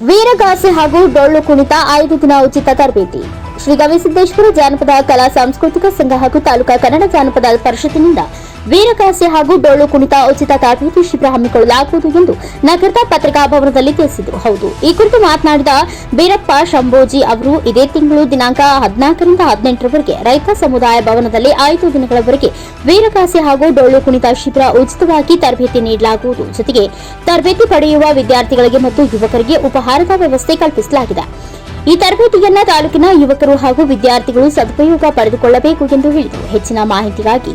ವೀರಗಾಸೆ ಹಾಗೂ ಡೊಳ್ಳು ಕುಣಿತ ಐದು ದಿನ ಉಚಿತ ತರಬೇತಿ. ಶ್ರೀ ಗವಿಸಿದ್ದೇಶ್ವರ ಜಾನಪದ ಕಲಾ ಸಾಂಸ್ಕೃತಿಕ ಸಂಘ ಹಾಗೂ ತಾಲೂಕಾ ಕನ್ನಡ ಜಾನಪದ ಪರಿಷತ್ತಿನಿಂದ ವೀರಗಾಸೆ ಹಾಗೂ ಡೊಳ್ಳು ಕುಣಿತ ಉಚಿತ ತರಬೇತಿ ಶಿಬಿರ ಹಮ್ಮಿಕೊಳ್ಳಲಾಗುವುದು ಎಂದು ನಗರದ ಪತ್ರಿಕಾ ಭವನದಲ್ಲಿ ತಿಳಿಸಿದರು. ಹೌದು, ಈ ಕುರಿತು ಮಾತನಾಡಿದ ಬೀರಪ್ಪ ಶಂಭೋಜಿ ಅವರು, ಇದೇ ತಿಂಗಳು ದಿನಾಂಕ ಹದಿನಾಲ್ಕರಿಂದ ಹದಿನೆಂಟರವರೆಗೆ ರೈತ ಸಮುದಾಯ ಭವನದಲ್ಲಿ ಐದು ದಿನಗಳವರೆಗೆ ವೀರಗಾಸೆ ಹಾಗೂ ಡೊಳ್ಳು ಕುಣಿತ ಶಿಬಿರ ಉಚಿತವಾಗಿ ತರಬೇತಿ ನೀಡಲಾಗುವುದು. ಜೊತೆಗೆ ತರಬೇತಿ ಪಡೆಯುವ ವಿದ್ಯಾರ್ಥಿಗಳಿಗೆ ಮತ್ತು ಯುವಕರಿಗೆ ಉಪಹಾರದ ವ್ಯವಸ್ಥೆ ಕಲ್ಪಿಸಲಾಗಿದೆ. ಈ ತರಬೇತಿಯನ್ನ ತಾಲೂಕಿನ ಯುವಕರು ಹಾಗೂ ವಿದ್ಯಾರ್ಥಿಗಳು ಸದುಪಯೋಗ ಪಡೆದುಕೊಳ್ಳಬೇಕು ಎಂದು ಹೇಳಿದರು. ಹೆಚ್ಚಿನ ಮಾಹಿತಿಗಾಗಿ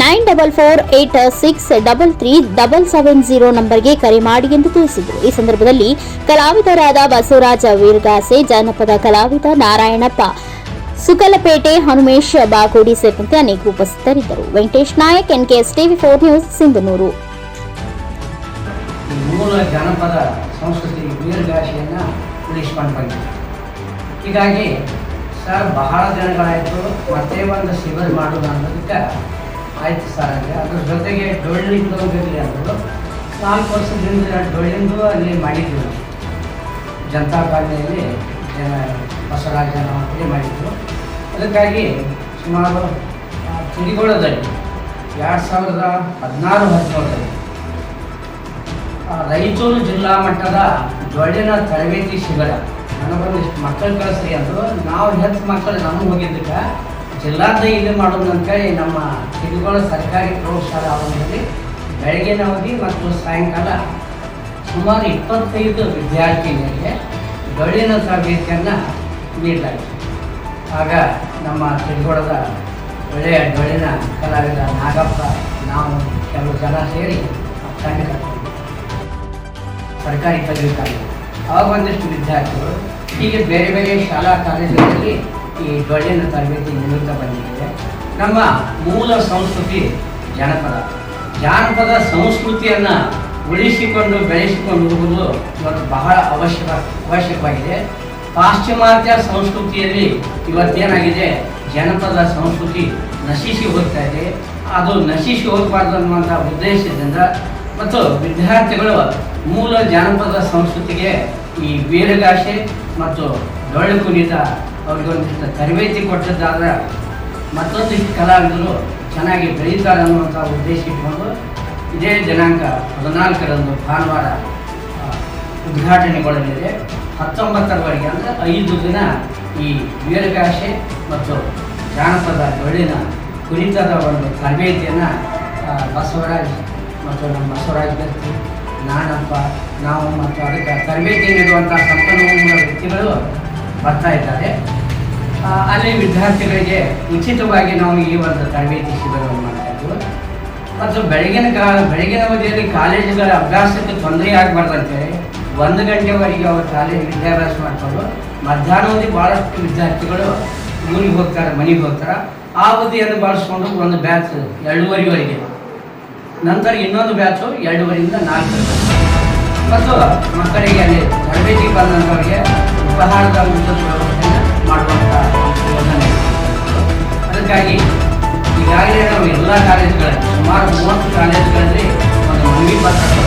nine double four eight six double three double seven zero ನಂಬರ್ಗೆ ಕರೆ ಮಾಡಿ ಎಂದು ತಿಳಿಸಿದರು. ಈ ಸಂದರ್ಭದಲ್ಲಿ ಕಲಾವಿದರಾದ ಬಸವರಾಜ ವೀರಗಾಸೆ, ಜಾನಪದ ಕಲಾವಿದ ನಾರಾಯಣಪ್ಪ, ಸುಕಲಪೇಟೆ ಹನುಮೇಶ್ ಬಾಗೋಡಿ ಸೇರಿದಂತೆ ಅನೇಕ ಉಪಸ್ಥಿತರಿದ್ದರು. Venkatesh Nayak, NKS TV four news, Sindhanur. ಸಂಸ್ಕೃತಿ ಉಳಿಸಿಕೊಂಡು ಬಂದಿದೆ ಹೀಗಾಗಿ ಸರ್, ಬಹಳ ದಿನಗಳಾಯಿತು, ಮತ್ತೆ ಒಂದು ಶಿಬಿರ ಮಾಡೋದು ಅನ್ನೋದಕ್ಕೆ ಆಯ್ತು ಸರ್ ಅಂದರೆ ಅದ್ರ ಜೊತೆಗೆ ಡೊಳ್ಳಿಂದು ಹೋಗಿರಲಿ ಅಂದರು ನಾಲ್ಕು ವರ್ಷದಿಂದ ಡೊಳ್ಳಿಂದು ಅಲ್ಲಿ ಮಾಡಿದ್ವಿ. ಜನತಾ ಪಾರ್ಟಿಯಲ್ಲಿ ಜನ, ಬಸವರಾಜ ಅಂತೇಳಿ ಮಾಡಿದ್ರು. ಅದಕ್ಕಾಗಿ ಸುಮಾರು ತಿರಿಗೋಳದಲ್ಲಿ ಎರಡು ಸಾವಿರದ ಹದಿನಾರು, ಹದಿನೇಳರಲ್ಲಿ ರಾಯಚೂರು ಜಿಲ್ಲಾ ಮಟ್ಟದ ಡೊಳ್ಳಿನ ತರಬೇತಿ ಶಿಬಿರ. ನನಗೊಂದಿಷ್ಟು ಮಕ್ಕಳು ಕಳಿಸ್ರಿ ಅಂದರು. ನಾವು ಹೆಚ್ಚು ಮಕ್ಕಳು ನಮಗೆ ಹೋಗಿದ್ದಕ್ಕೆ ಜಿಲ್ಲಾದ ಇಲ್ಲಿ ಮಾಡೋದು ಅಂತೇಳಿ ನಮ್ಮ ತಿರುಗೋಳ ಸರ್ಕಾರಿ ಪ್ರೌಢಶಾಲಾ ಆವರಣದಲ್ಲಿ ಬೆಳಗಿನ ಅವಧಿ ಮತ್ತು ಸಾಯಂಕಾಲ ಸುಮಾರು ಇಪ್ಪತ್ತೈದು ವಿದ್ಯಾರ್ಥಿಗಳಿಗೆ ಡೊಳ್ಳಿನ ತರಬೇತಿಯನ್ನು ನೀಡಲಾಗಿದೆ ಆಗ ನಮ್ಮ ತಿರುಗೋಳದ ಒಳ್ಳೆಯ ಡೊಳ್ಳಿನ ಕಲಾವಿದ ನಾಗಪ್ಪ, ನಾವು ಕೆಲವು ಜನ ಸೇರಿ ತಂಡ ಸರ್ಕಾರಿ ಪದವಿ ಆವಾಗ ಒಂದಿಷ್ಟು ವಿದ್ಯಾರ್ಥಿಗಳು, ಹೀಗೆ ಬೇರೆ ಬೇರೆ ಶಾಲಾ ಕಾಲೇಜುಗಳಲ್ಲಿ ಈ ಡೊಳ್ಳಿನ ತರಬೇತಿ ನಿಮಿತ್ತ ಬಂದಿದ್ದೇವೆ ನಮ್ಮ ಮೂಲ ಸಂಸ್ಕೃತಿ ಜಾನಪದ. ಜಾನಪದ ಸಂಸ್ಕೃತಿಯನ್ನು ಉಳಿಸಿಕೊಂಡು ಬೆಳೆಸಿಕೊಂಡು ಹೋಗುವುದು ಇವತ್ತು ಬಹಳ ಅವಶ್ಯಕ, ಅವಶ್ಯಕವಾಗಿದೆ. ಪಾಶ್ಚಿಮಾತ್ಯ ಸಂಸ್ಕೃತಿಯಲ್ಲಿ ಇವತ್ತೇನಾಗಿದೆ, ಜನಪದ ಸಂಸ್ಕೃತಿ ನಶಿಸಿ ಹೋಗ್ತಾ ಇದೆ. ಅದು ನಶಿಸಿ ಹೋಗಬಾರ್ದು ಅನ್ನುವಂಥ ಉದ್ದೇಶದಿಂದ ಮತ್ತು ವಿದ್ಯಾರ್ಥಿಗಳು ಮೂಲ ಜಾನಪದ ಸಂಸ್ಕೃತಿಗೆ ಈ ವೀರಗಾಸೆ ಮತ್ತು ಡೊಳ್ಳು ಕುಣಿತ ಅವ್ರಿಗೊಂದಿಷ್ಟು ತರಬೇತಿ ಕೊಟ್ಟದ್ದಾದ್ರೆ ಮತ್ತೊಂದಿಷ್ಟು ಕಲಾವಿದರು ಚೆನ್ನಾಗಿ ಬೆಳೀತಾರೆ ಅನ್ನುವಂಥ ಉದ್ದೇಶ ಇಟ್ಕೊಂಡು ಇದೇ ದಿನಾಂಕ ಹದಿನಾಲ್ಕರಂದು ಭಾನುವಾರ ಉದ್ಘಾಟನೆಗೊಳ್ಳಲಿದೆ. ಹತ್ತೊಂಬತ್ತರವರೆಗೆ ಅಂದರೆ ಐದು ದಿನ ಈ ವೀರಗಾಸೆ ಮತ್ತು ಜಾನಪದ ಡೊಳ್ಳಿನ ಕುಣಿತದ ಒಂದು ತರಬೇತಿಯನ್ನು ಬಸವರಾಜ್ ಮತ್ತು ನಮ್ಮ ಬಸವರಾಜ್ ವ್ಯಕ್ತಿ ನಾನಪ್ಪ, ನಾವು ಮತ್ತು ಅದಕ್ಕೆ ತರಬೇತಿ ನೀಡುವಂಥ ಸಂಪನ್ಮೂಲ ವ್ಯಕ್ತಿಗಳು ಬರ್ತಾ ಇದ್ದಾರೆ. ಅಲ್ಲಿ ವಿದ್ಯಾರ್ಥಿಗಳಿಗೆ ಉಚಿತವಾಗಿ ನಾವು ಈ ಒಂದು ತರಬೇತಿ ಶಿಬಿರವನ್ನು ಮಾಡ್ತಾ ಇದ್ದೀವಿ. ಮತ್ತು ಬೆಳಗಿನ ಕಾಲ ಬೆಳಗಿನ ಅವಧಿಯಲ್ಲಿ ಕಾಲೇಜುಗಳ ಅಭ್ಯಾಸಕ್ಕೆ ತೊಂದರೆ ಆಗಬಾರ್ದಂತೇಳಿ ಒಂದು ಗಂಟೆವರೆಗೆ ಅವರು ಕಾಲೇಜ್ ವಿದ್ಯಾಭ್ಯಾಸ ಮಾಡಿಕೊಂಡು ಮಧ್ಯಾಹ್ನವಧಿ ಭಾಳಷ್ಟು ವಿದ್ಯಾರ್ಥಿಗಳು ಊರಿಗೆ ಹೋಗ್ತಾರೆ, ಮನೆಗೆ ಹೋಗ್ತಾರೆ. ಆ ಅವಧಿಯನ್ನು ಬಳಸ್ಕೊಂಡು ಒಂದು ಬ್ಯಾಚ್ ಎರಡೂವರೆವರೆಗೆ ನಂತರ ಇನ್ನೊಂದು ಬ್ಯಾಚು ಎರಡೂವರೆಯಿಂದ ನಾಲ್ಕು. ಮತ್ತು ಮಕ್ಕಳಿಗೆ ಅಲ್ಲಿ ತರಬೇತಿ ಬಂದಂಥವರಿಗೆ ಉಪಹಾರದ ಉಚಿತ ವ್ಯವಸ್ಥೆಯನ್ನು ಮಾಡುವಂಥ ಯೋಜನೆ. ಅದಕ್ಕಾಗಿ ಈಗಾಗಲೇ ನಾವು ಎಲ್ಲ ಕಾಲೇಜುಗಳಲ್ಲಿ ಸುಮಾರು ಮೂವತ್ತು ಕಾಲೇಜುಗಳಲ್ಲಿ ಒಂದು ಮನವಿ ಪತ್ರ